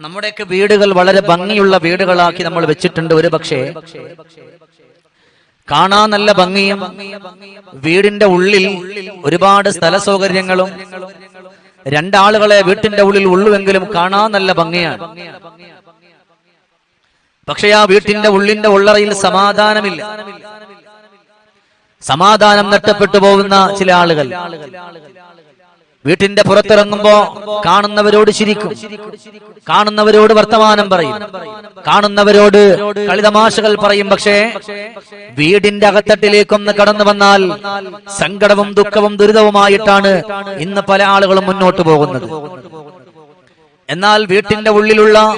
നമ്മുടെയൊക്കെ വീടുകൾ വളരെ ഭംഗിയുള്ള വീടുകളാക്കി നമ്മൾ വെച്ചിട്ടുണ്ട് ഒരു പക്ഷേ കാണാൻ നല്ല ഭംഗിയും വീടിന്റെ ഉള്ളിൽ ഒരുപാട് സ്ഥല സൗകര്യങ്ങളും രണ്ടാളുകളെ വീട്ടിന്റെ ഉള്ളിൽ ഉള്ളുവെങ്കിലും കാണാൻ നല്ല ഭംഗിയാണ്. പക്ഷെ ആ വീട്ടിന്റെ ഉള്ളിന്റെ ഉള്ളറയിൽ സമാധാനമില്ല. സമാധാനം നഷ്ടപ്പെട്ടു പോകുന്ന ചില ആളുകൾ. വീട്ടിന്റെ പുറത്തിറങ്ങുമ്പോ കാണുന്നവരോട് ചിരിക്കും. കാണുന്നവരോട് വർത്തമാനം പറയും. കാണുന്നവരോട് കളിതമാശകൾ പറയും. പക്ഷേ വീടിന്റെ അകത്തട്ടിലേക്കൊന്ന് കടന്നു വന്നാൽ സങ്കടവും ദുഃഖവും ദുരിതവുമായിട്ടാണ് ഇന്ന് പല ആളുകളും മുന്നോട്ട് പോകുന്നത്. എന്നാൽ വീട്ടിന്റെ ഉള്ളിലുള്ള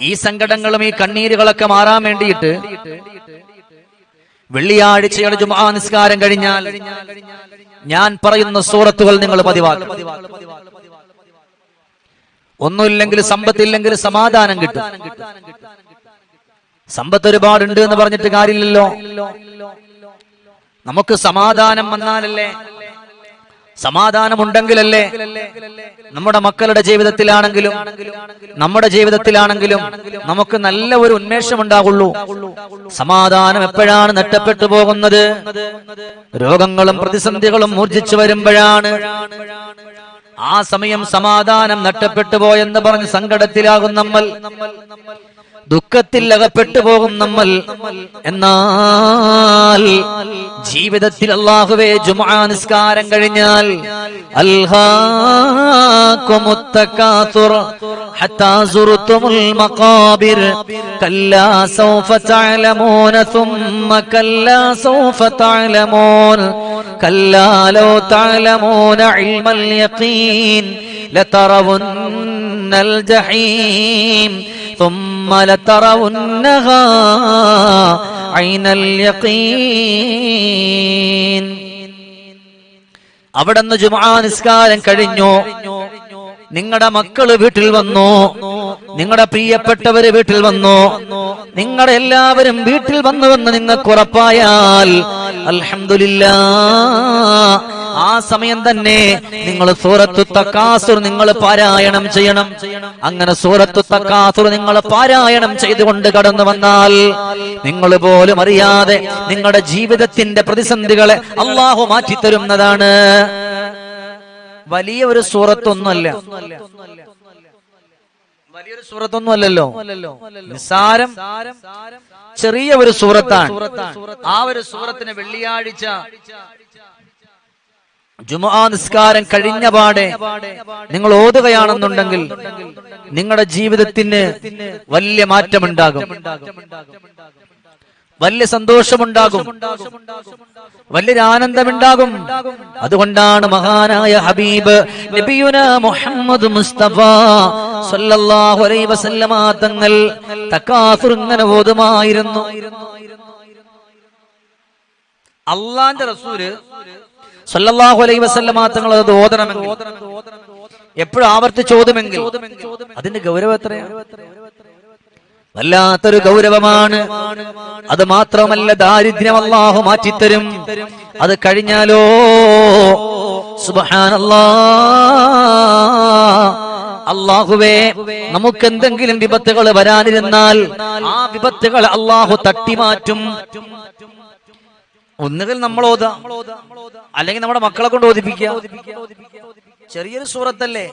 ഈ സങ്കടങ്ങളും ഈ കണ്ണീരുകളൊക്കെ മാറാൻ വേണ്ടിയിട്ട് വെള്ളിയാഴ്ചയുടെ ജുമാ നിസ്കാരം കഴിഞ്ഞാൽ ഞാൻ പറയുന്ന സൂറത്തുകൾ നിങ്ങൾ പതിവാക്കും. ഒന്നുമില്ലെങ്കിൽ സമ്പത്തില്ലെങ്കിൽ സമാധാനം കിട്ടും. സമ്പത്ത് ഒരുപാടുണ്ട് എന്ന് പറഞ്ഞിട്ട് കാര്യമില്ലല്ലോ. നമുക്ക് സമാധാനം വന്നാലല്ലേ സമാധാനമുണ്ടെങ്കിലല്ലേ നമ്മുടെ മക്കളുടെ ജീവിതത്തിലാണെങ്കിലും നമ്മുടെ ജീവിതത്തിലാണെങ്കിലും നമുക്ക് നല്ല ഒരു ഉന്മേഷം ഉണ്ടാകുള്ളൂ സമാധാനം എപ്പോഴാണ് നഷ്ടപ്പെട്ടു പോകുന്നത്? രോഗങ്ങളും പ്രതിസന്ധികളും മൂർജിച്ചു വരുമ്പോഴാണ്. ആ സമയം സമാധാനം നഷ്ടപ്പെട്ടു പോയെന്ന് പറഞ്ഞ് സങ്കടത്തിലാകും നമ്മൾ. ദുഃഖത്തിൽ അകപ്പെട്ടു പോകും നമ്മൾ എന്നാൽ ജീവിതത്തിൽ അള്ളാഹുവേ ജുമാ നിസ്കാരം കഴിഞ്ഞാൽ അൽഹാക്കുമുത്തക്കാസുർ حتى زرتم المقابر كلا سوف تعلمون ثم كلا سوف تعلمون كلا لو تعلمون علم اليقين لترون الجحيم ثم لترونها عين اليقين അവിടുന്ന് ജുമാ നിസ്കാരം കഴിഞ്ഞു നിങ്ങളുടെ മക്കള് വീട്ടിൽ വന്നു നിങ്ങളുടെ പ്രിയപ്പെട്ടവര് വീട്ടിൽ വന്നു നിങ്ങളുടെ എല്ലാവരും വീട്ടിൽ വന്നുവെന്ന് നിങ്ങൾക്ക് ഉറപ്പായാൽ അൽഹംദുലില്ലാ ആ സമയം തന്നെ നിങ്ങൾ സൂറത്തു തക്കാസുർ നിങ്ങൾ പാരായണം ചെയ്യണം. അങ്ങനെ സൂറത്തു തക്കാസുർ നിങ്ങൾ പാരായണം ചെയ്തുകൊണ്ട് കടന്നു വന്നാൽ നിങ്ങൾ പോലും അറിയാതെ നിങ്ങളുടെ ജീവിതത്തിന്റെ പ്രതിസന്ധികളെ അള്ളാഹു മാറ്റിത്തരുന്നതാണ്. വലിയ ഒരു സൂറത്തൊന്നുമല്ല. വലിയൊരു സൂറത്തൊന്നും അല്ലല്ലോ നിസാരം ചെറിയ ഒരു സൂറത്താണ്. ആ ഒരു സൂറത്തിന് വെള്ളിയാഴ്ച ജുമാ നിസ്കാരം കഴിഞ്ഞ പാടെ നിങ്ങൾ ഓതുകയാണെന്നുണ്ടെങ്കിൽ നിങ്ങളുടെ ജീവിതത്തിന് വലിയ മാറ്റമുണ്ടാകും. വലിയ സന്തോഷമുണ്ടാകും. വലിയൊരു ആനന്ദമുണ്ടാകും. അതുകൊണ്ടാണ് മഹാനായ ഹബീബ് നബിയുന മുഹമ്മദ് മുസ്തഫ സല്ലല്ലാഹു അലൈഹി വസല്ലമ തങ്ങൾ തക്കാസുർ ഇങ്ങനെ ഓതുമായിരുന്നു. അള്ളാന്റെ റസൂൽ സല്ലല്ലാഹു അലൈഹി വസല്ലമ തങ്ങൾ അത് ഓതണമെങ്കിൽ എപ്പോഴും ആവർത്തി ഓതുമെങ്കിൽ അതിന്റെ ഗൗരവം എത്രയാണ്? വല്ലാത്തൊരു ഗൗരവമാണ്. അത് മാത്രമല്ല ദാരിദ്ര്യം അള്ളാഹു മാറ്റിത്തരും. അത് കഴിഞ്ഞാലോ? സുബഹാനല്ലാ. അള്ളാഹുവേ നമുക്ക് എന്തെങ്കിലും വിപത്തുകൾ വരാനിരുന്നാൽ ആ വിപത്തുകൾ അള്ളാഹു തട്ടിമാറ്റും. ഒന്നുകിൽ നമ്മൾ ഓതാം. അല്ലെങ്കിൽ നമ്മുടെ മക്കളെ കൊണ്ട് ഓദിപ്പിക്കുക ചെറിയൊരു സൂറത്തല്ലേ?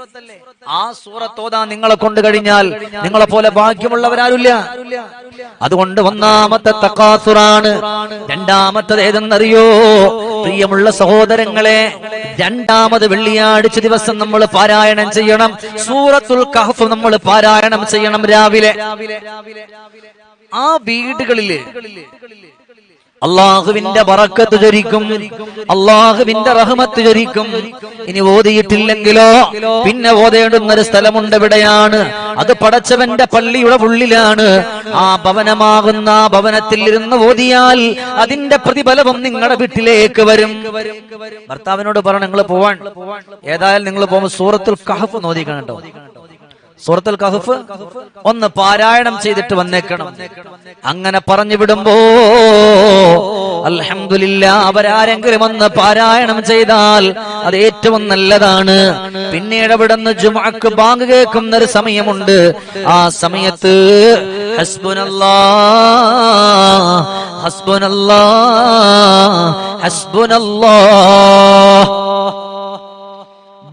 ആ സൂറത്തോതാ നിങ്ങളെ കൊണ്ട് കഴിഞ്ഞാൽ നിങ്ങളെ പോലെ ഭാഗ്യമുള്ളവരാരുല്ല അതുകൊണ്ട് ഒന്നാമത്തെ തക്കാസുറാണ്. രണ്ടാമത്തത് ഏതെന്നറിയോ? പ്രിയമുള്ള സഹോദരങ്ങളെ രണ്ടാമത് വെള്ളിയാഴ്ച ദിവസം നമ്മൾ പാരായണം ചെയ്യണം. സൂറത്തുൽ കഹഫ് നമ്മൾ പാരായണം ചെയ്യണം രാവിലെ. ആ വീടുകളിൽ അള്ളാഹുവിന്റെ ബറക്കത്ത് ചൊരിക്കും അള്ളാഹുവിന്റെ റഹ്മത്ത് ചൊരിക്കും ഇനി ഓതിയിട്ടില്ലെങ്കിലോ പിന്നെ ഓതേണ്ടുന്ന ഒരു സ്ഥലമുണ്ട് എവിടെയാണ് അത് പടച്ചവന്റെ പള്ളിയുടെ ഉള്ളിലാണ്. ആ ഭവനമാകുന്ന ആ ഭവനത്തിൽ ഇരുന്ന് ഓതിയാൽ അതിന്റെ പ്രതിഫലവും നിങ്ങളുടെ വീട്ടിലേക്ക് വരും. ഭർത്താവിനോട് പറഞ്ഞു നിങ്ങൾ പോവാൻ. ഏതായാലും നിങ്ങൾ പോകുമ്പോൾ സൂറത്തുൽ കഹഫ് നോദിക്കണം കേട്ടോ. സൂറത്തുൽ കഹഫ് ഒന്ന് പാരായണം ചെയ്തിട്ട് വന്നേക്കണം. അങ്ങനെ പറഞ്ഞു വിടുമ്പോ അൽഹംദുലില്ല അവരാരെങ്കിലും ഒന്ന് പാരായണം ചെയ്താൽ അത് ഏറ്റവും നല്ലതാണ്. പിന്നീട് അവിടെ നിന്ന് ജുമാക്ക് ബാങ്ക് കേൾക്കുന്ന ഒരു സമയമുണ്ട്. ആ സമയത്ത് ഹസ്ബുനല്ലാ ഹസ്ബുനല്ലാ ഹസ്ബുനല്ലാ.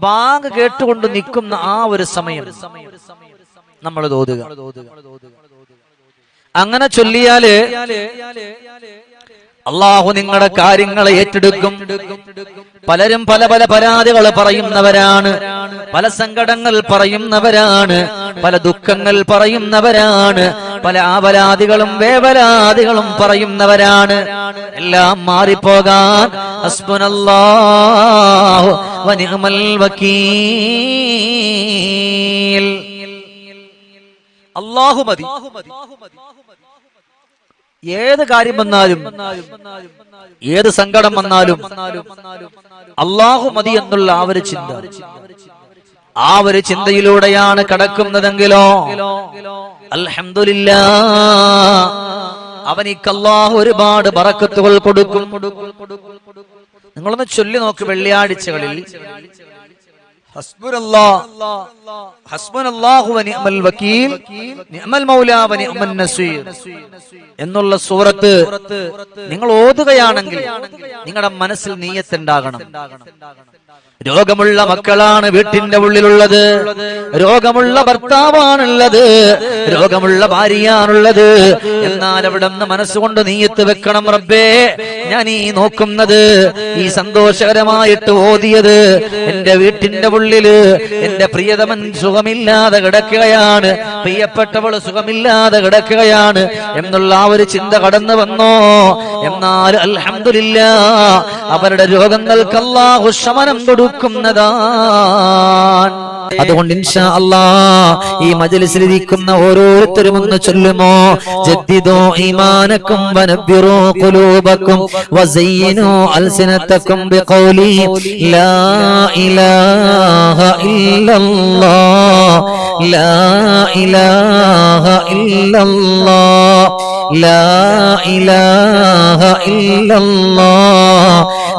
ബാങ്ക് കേട്ടുകൊണ്ട് നിൽക്കുന്ന ആ ഒരു സമയം നമ്മൾ തോതുക അങ്ങനെ ചൊല്ലിയാൽ അള്ളാഹു നിങ്ങളുടെ കാര്യങ്ങളെ ഏറ്റെടുക്കും. പലരും പല പല പരാതികൾ പറയുന്നവരാണ്. പല സങ്കടങ്ങൾ പറയുന്നവരാണ്. പല ദുഃഖങ്ങൾ പറയുന്നവരാണ്. പല ആവലാദികളും വേവലാദികളും പറയുന്നവരാണ്. എല്ലാം മാറിപ്പോകാൻ. ഹസ്ബുനല്ലാഹു വനിഅമൽ വക്കീൽ. അള്ളാഹു മതി. ഏത് കാര്യം വന്നാലും ഏത് സങ്കടം വന്നാലും അള്ളാഹു മതി എന്നുള്ള ആ ഒരു ചിന്ത. ആ ഒരു ചിന്തയിലൂടെയാണ് കടക്കുന്നതെങ്കിലോ? അൽഹംദുലില്ലാ. അവനിക്ക് അള്ളാഹു ഒരുപാട് ബറക്കത്തുകൾ കൊടുക്കും. നിങ്ങളൊന്ന് ചൊല്ലി നോക്ക് വെള്ളിയാഴ്ചകളിൽ. എന്നുള്ള സൂറത്ത് നിങ്ങൾ ഓതുകയാണെങ്കിൽ നിങ്ങളുടെ മനസ്സിൽ നീയത്തുണ്ടാകണം രോഗമുള്ള മക്കളാണ് വീട്ടിന്റെ ഉള്ളിലുള്ളത്. രോഗമുള്ള ഭർത്താവാണുള്ളത്. രോഗമുള്ള ഭാര്യയാണുള്ളത്. എന്നാൽ അവിടെ നിന്ന് മനസ്സുകൊണ്ട് നീയത്ത് വെക്കണം റബ്ബേ. ഞാൻ ഈ നോക്കുന്നത് ഈ സന്തോഷകരമായിട്ട് ഓതിയത് എന്റെ വീട്ടിന്റെ ഉള്ളിൽ. എന്റെ പ്രിയതമൻ സുഖമില്ലാതെ കിടക്കുകയാണ്. പ്രിയപ്പെട്ടവൾ സുഖമില്ലാതെ കിടക്കുകയാണ് എന്നുള്ള ആ ഒരു ചിന്ത കടന്നു വന്നോ? എന്നാൽ അലഹമില്ല അവരുടെ രോഗങ്ങൾക്കല്ലാ ശമനം കൊടുക്കുന്നതാണ് അതുകൊണ്ട് അല്ലാ ഈ മജലിസിലിരിക്കുന്ന ഓരോരുത്തരും ഒന്ന് ചൊല്ലുമോ? ജദ്ദിദോ ഈമാനക്കും വനബ്യറോ ഖുലൂബക്കും വസയ്യിനൂ അൽസിനതക്കും ബിഖൗലി ലാ ഇലാഹ ഇല്ലല്ലാ ലാ ഇലാഹ ഇല്ലല്ലാ ലാ ഇലാഹ ഇല്ലല്ലാ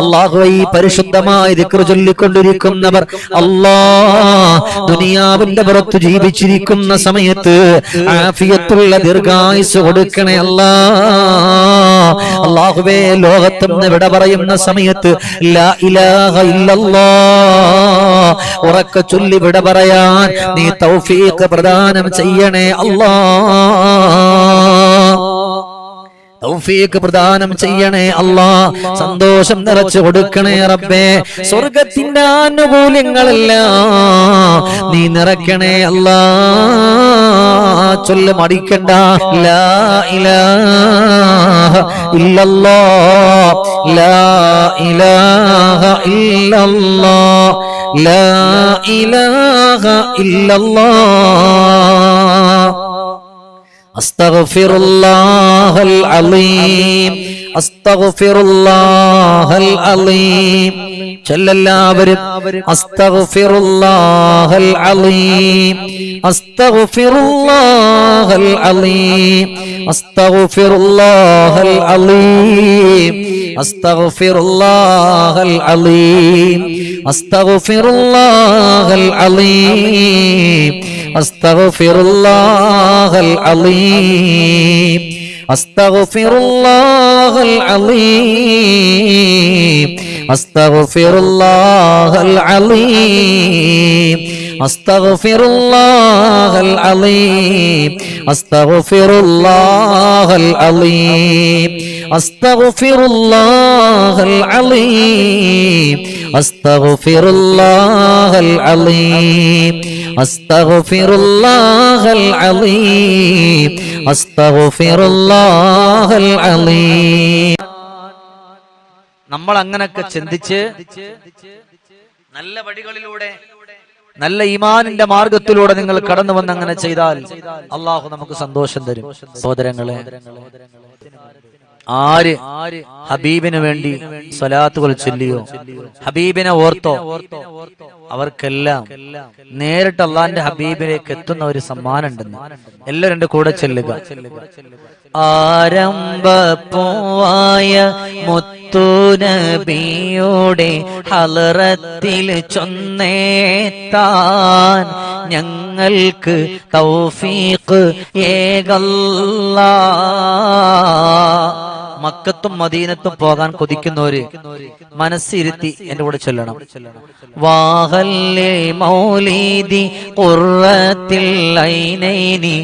അള്ളാഹു ഈ പരിശുദ്ധമായ ദിക്ർ ചൊല്ലിക്കൊണ്ടിരിക്കുന്നവർ അല്ലാ ദുനിയാവിന്റെ പുറത്ത് ജീവിച്ചിരിക്കുന്ന സമയത്ത് ആഫിയത്തുള്ള ദീർഘായുസ് കൊടുക്കണേ അല്ലാ. അള്ളാഹുവേ ലോകത്തുനിന്ന് വിട പറയുന്ന സമയത്ത് ലാ ഇലാഹ ഇല്ലല്ലാ ഉറക്ക ചൊല്ലി വിട പറയാൻ നീ തൗഫീഖ് പ്രദാനം ചെയ്യണേ അല്ലാ. തൗഫീഖ് പ്രദാനം ചെയ്യണേ അല്ലാ. സന്തോഷം നിറച്ചു കൊടുക്കണേ റബ്ബേ. സ്വർഗത്തിന്റെ ആനുകൂല്യങ്ങളെല്ലാം. നീ നിറയ്ക്കണേ അല്ലാ. ചൊല്ല മടിക്കണ്ട. ലാ ഇലാഹ ഇല്ലല്ലാ. ലാ ഇലാഹ ഇല്ലല്ലാ. ലാ ഇലാഹ ഇല്ലല്ലാ. أستغفر الله العظيم. അസ്തഗ്ഫിറുല്ലാഹൽ അലീം. ചൊല്ലെല്ലാവരും അസ്തഗ്ഫിറുല്ലാഹൽ അലീം. അസ്തഗ്ഫിറുല്ലാഹൽ അലീം. അസ്തഗ്ഫിറുല്ലാഹൽ അലീം. അസ്തഗ്ഫിറുല്ലാഹൽ അലീം. അസ്തഗ്ഫിറുല്ലാഹൽ അലീം. അസ്തഗ്ഫിറുല്ലാഹൽ അലീം. അസ്തഗ്ഫിറുല്ലാഹൽ അലീം. അസ്തഗ്ഫിറുല്ലാഹൽ അലീം. അസ്തഗ്ഫിറു അലീം. അസ്തഗ്ഫിറു അലീം. അസ്തഗ്ഫിറു അലീം. അസ്തഗ്ഫിറു അലീം. അസ്തഗ്ഫിറു അലീം. അസ്തഗ്ഫിറു അലീം. നമ്മൾ അങ്ങനെയൊക്കെ ചിന്തിച്ച് നല്ല വഴികളിലൂടെ നല്ല ഈമാനിന്റെ മാർഗത്തിലൂടെ നിങ്ങൾ കടന്നു വന്ന് അങ്ങനെ ചെയ്താൽ അള്ളാഹു നമുക്ക് സന്തോഷം തരും. സഹോദരങ്ങളെ ആര് ഹബീബിന് വേണ്ടി സ്വലാത്തുകൾ ചൊല്ലിയോ ഹബീബിനെ ഓർത്തോ അവർക്കെല്ലാം നേരിട്ട് അള്ളാന്റെ ഹബീബിലേക്ക് എത്തുന്ന ഒരു സമ്മാനം ഉണ്ടെന്ന് എല്ലാവരും എന്റെ കൂടെ ചെല്ലുക. ആരംഭപ്പൂവായ മുത്തുനബിയുടെ ഹലറത്തിൽ ചൊന്നേത്താൻ ഞങ്ങൾക്ക് തൗഫീഖ് ഏകല്ല. മക്കത്തും മദീനത്തും പോകാൻ കൊതിക്കുന്നവര് മനസ്സിരുത്തി എന്റെ കൂടെ ചൊല്ലണം. വാഹല്ലേ ഐനൈനി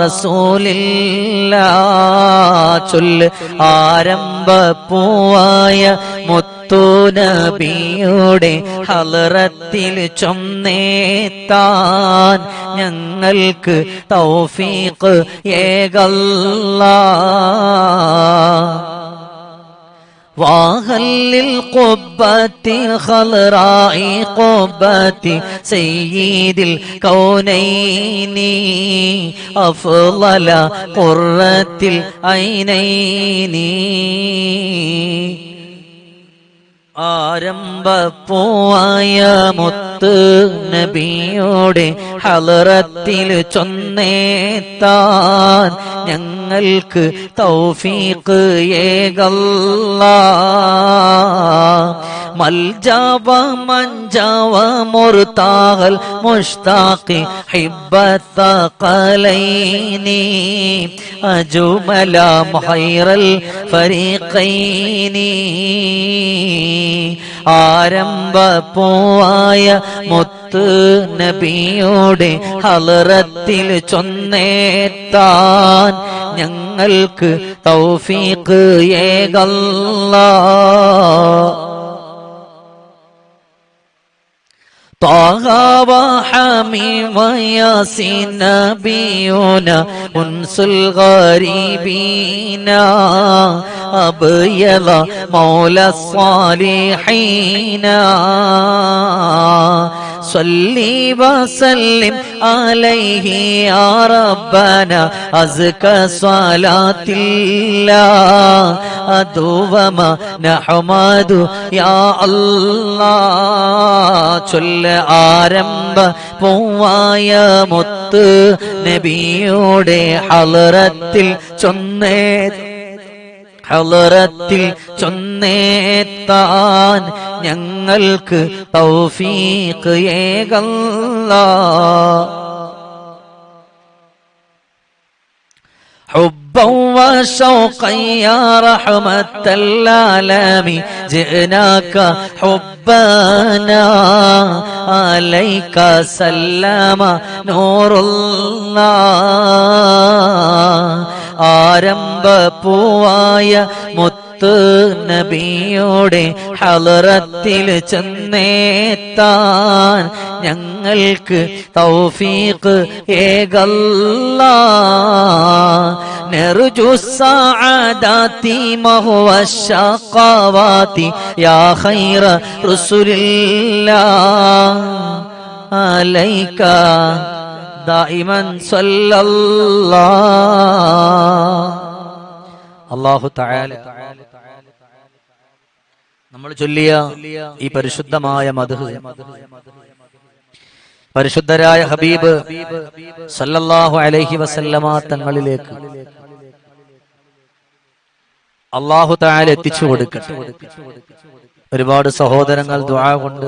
റസൂലില്ലാ ചൊല്ല് ആരംഭ പൂവായ മുത്തുനബിയുടെ ഹലറത്തിൽ ചൊന്നേത്താൻ ഞങ്ങൾക്ക് തൗഫീഖ് ഏകല്ലാ واهل القبة الخضراء قبة سيد الكونين أفضل قرة العينين ആരംഭ പോയ മുത്ത നബിയോടെ ഹലറത്തിൽ ചൊന്നേത്താൻ ഞങ്ങൾക്ക് തൗഫീഖ് ഏകല്ല. മൽജാവ മഞ്ചാവ മുർതാഹൽ മുഷ്താഖി ഹിബ്ബത്ത കലൈനി അജുമല മുഹൈറൽ ഫരീഖൈനി. ആരംഭ പോവായ മുത്ത് നബിയോടെ ഹലറത്തിൽ ചൊന്നേത്താൻ ഞങ്ങൾക്ക് തൗഫീഖ് ഏകല്ല. നബിയോന ഉൻസുൽ ഗരീബീന أبيض مولى الصالحين صلي وسلم عليه يا ربنا أزكى صلاة الله أدوما نحمد يا الله ചൊല്ല ആരംഭ പൂവായ മുത്ത് നബിയുടെ ഹലറത്തിൽ ചൊന്നേ ഹലറത്തിൽ ചൊന്നേത്താൻ ഞങ്ങൾക്ക് തൗഫീഖ് ഏകല്ലാ حبا وشوقا يا رحمة العالمين جئناك حبنا عليك سلم نور الله ആരംഭ പൂവായ മുത്ത് നബിയോടെ ഹലറത്തിൽ ചെന്നേത്താൻ ഞങ്ങൾക്ക് തൗഫീഖ് ഏകല്ലാ نرجو السعادات ما هو الشقوات يا خير رسول الله عليك دائما صلى الله അള്ളാഹു തആല നമ്മൾ ചൊല്ലിയ ഈ പരിശുദ്ധമായ മധു പരിശുദ്ധരായ ഹബീബ് സല്ലല്ലാഹു അലൈഹി വസല്ലമ തങ്ങളിലേക്ക് അള്ളാഹു താല എത്തിച്ചു കൊടുക്കട്ടെ ഒരുപാട് സഹോദരങ്ങൾ ദുആ കൊണ്ട്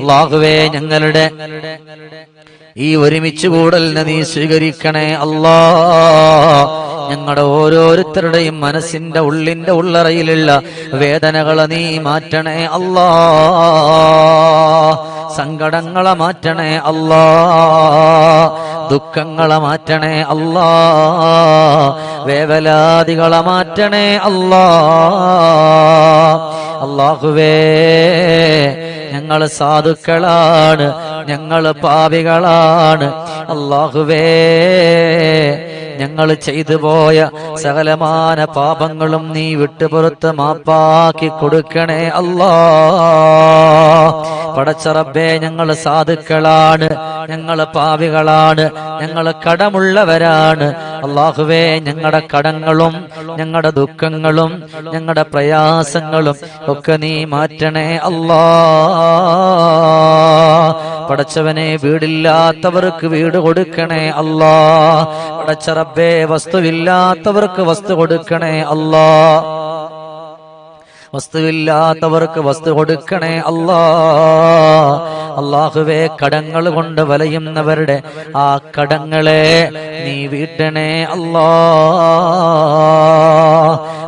അള്ളാഹുവേ ഞങ്ങളുടെ ഈ ഒരുമിച്ച് കൂടലിനെ നീ സ്വീകരിക്കണേ അല്ലാ. ഞങ്ങളുടെ ഓരോരുത്തരുടെയും മനസ്സിന്റെ ഉള്ളിന്റെ ഉള്ളറയിലുള്ള വേദനകളെ നീ മാറ്റണേ അല്ലാ. സങ്കടങ്ങളെ മാറ്റണേ അല്ലാ. ദുഃഖങ്ങളെ മാറ്റണേ അല്ലാ. വേവലാദികളെ മാറ്റണേ അല്ലാ. അള്ളാഹുവേ ഞങ്ങൾ സാധുക്കളാണ് ഞങ്ങൾ പാപികളാണ്. അള്ളാഹുവേ ഞങ്ങൾ ചെയ്തു പോയ സകലമാന പാപങ്ങളും നീ വിട്ടുപുറത്ത് മാപ്പാക്കി കൊടുക്കണേ അല്ലാ. പടച്ചറബേ ഞങ്ങൾ സാധുക്കളാണ് ഞങ്ങൾ പാവികളാണ് ഞങ്ങൾ കടമുള്ളവരാണ്. അള്ളാഹുവേ ഞങ്ങളുടെ കടങ്ങളും ഞങ്ങളുടെ ദുഃഖങ്ങളും ഞങ്ങളുടെ പ്രയാസങ്ങളും ഒക്കെ നീ മാറ്റണേ അല്ലാ. പടച്ചവനെ വീടില്ലാത്തവർക്ക് വീട് കൊടുക്കണേ അല്ലാ. പടച്ചറബേ വസ്തുവില്ലാത്തവർക്ക് വസ്തു കൊടുക്കണേ അല്ലാ. വസ്തുവില്ലാത്തവർക്ക് വസ്തു കൊടുക്കണേ അല്ലാ. അള്ളാഹുവേ കടങ്ങൾ കൊണ്ട് വലയുന്നവരുടെ ആ കടങ്ങളെ നീ വീട്ടണേ അല്ലാ.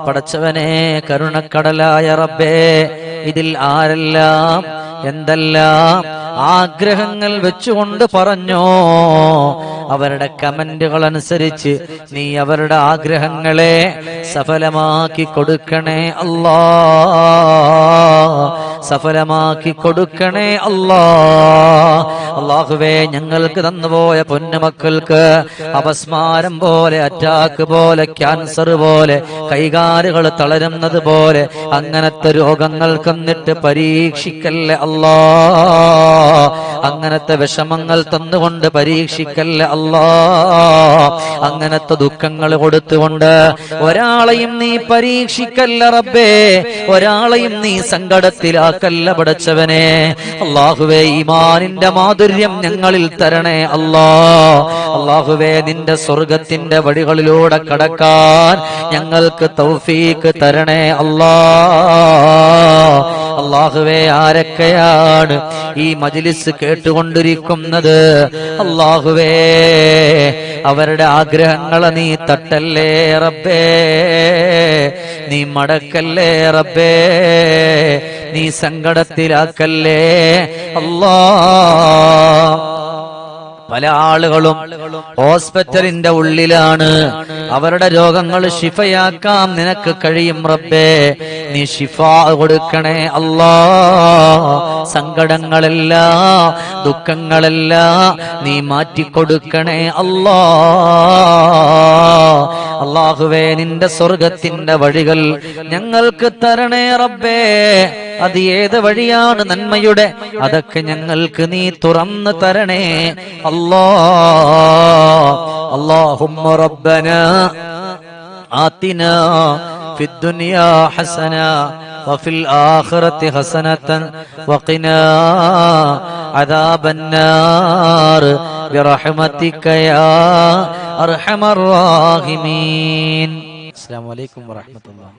പടച്ചവനെ കരുണക്കടലായ റബ്ബേ ഇതിൽ ആരെല്ലാം എന്തെല്ലാം ആഗ്രഹങ്ങൾ വെച്ചുകൊണ്ട് പറഞ്ഞോ. അവരുടെ കമന്റുകൾ അനുസരിച്ച് നീ അവരുടെ ആഗ്രഹങ്ങളെ സഫലമാക്കി കൊടുക്കണേ അല്ലാ. സഫലമാക്കി കൊടുക്കണേ അല്ലാ. അള്ളാഹുവേ ഞങ്ങൾക്ക് തന്നുപോയ പൊന്നുമക്കൾക്ക് അപസ്മാരം പോലെ അറ്റാക്ക് പോലെ ക്യാൻസർ പോലെ കൈകാലുകൾ തളരുന്നത് പോലെ അങ്ങനത്തെ രോഗങ്ങൾ കന്നിട്ട് പരീക്ഷിക്കല്ലേ അല്ലാ. അങ്ങനത്തെ വിഷമങ്ങൾ തന്നുകൊണ്ട് പരീക്ഷിക്കല്ല അല്ലാ? അങ്ങനത്തെ ദുഃഖങ്ങൾ കൊടുത്തുകൊണ്ട് ഒരാളെയും നീ പരീക്ഷിക്കല്ല റബ്ബേ. ഒരാളെയും നീ സങ്കടത്തിലാക്കല്ല പടച്ചവനെ. അള്ളാഹുവേ ഈമാനിന്റെ മാധുര്യം ഞങ്ങളിൽ തരണേ അല്ലാ. അള്ളാഹുവേ നിന്റെ സ്വർഗത്തിന്റെ വഴികളിലൂടെ കടക്കാൻ ഞങ്ങൾക്ക് തൗഫീക്ക് തരണേ അല്ലാ. അള്ളാഹുവേ ആരൊക്കെയാണ് ഈ മജിലിസ് കേട്ടുകൊണ്ടിരിക്കുന്നത്? അള്ളാഹുവേ അവരുടെ ആഗ്രഹങ്ങളെ നീ തട്ടല്ലേ റബ്ബേ? നീ മടക്കല്ലേ റബ്ബേ? നീ സങ്കടത്തിലാക്കല്ലേ? അല്ലാ പല ആളുകളും ഹോസ്പിറ്റലിന്റെ ഉള്ളിലാണ്. അവരുടെ രോഗങ്ങൾ ഷിഫയാക്കാം നിനക്ക് കഴിയും റബ്ബേ. നീ ഷിഫ കൊടുക്കണേ അല്ലാ. സങ്കടങ്ങളല്ല ദുഃഖങ്ങളല്ല നീ മാറ്റിക്കൊടുക്കണേ അല്ലാ. അള്ളാഹുവേ നിന്റെ സ്വർഗത്തിന്റെ വഴികൾ ഞങ്ങൾക്ക് തരണേ റബ്ബേ. അത് ഏത് വഴിയാണ് നന്മയുടെ? അതൊക്കെ ഞങ്ങൾക്ക് നീ തുറന്നു തരണേ. അല്ലാ അള്ളാഹുമ്മ റബ്ബന ആത്തിന ഫിദ്ദുനിയാ ഹസന وفي الآخرة حسنة وقنا عذاب النار برحمتك يا أرحم الراحمين السلام عليكم ورحمة الله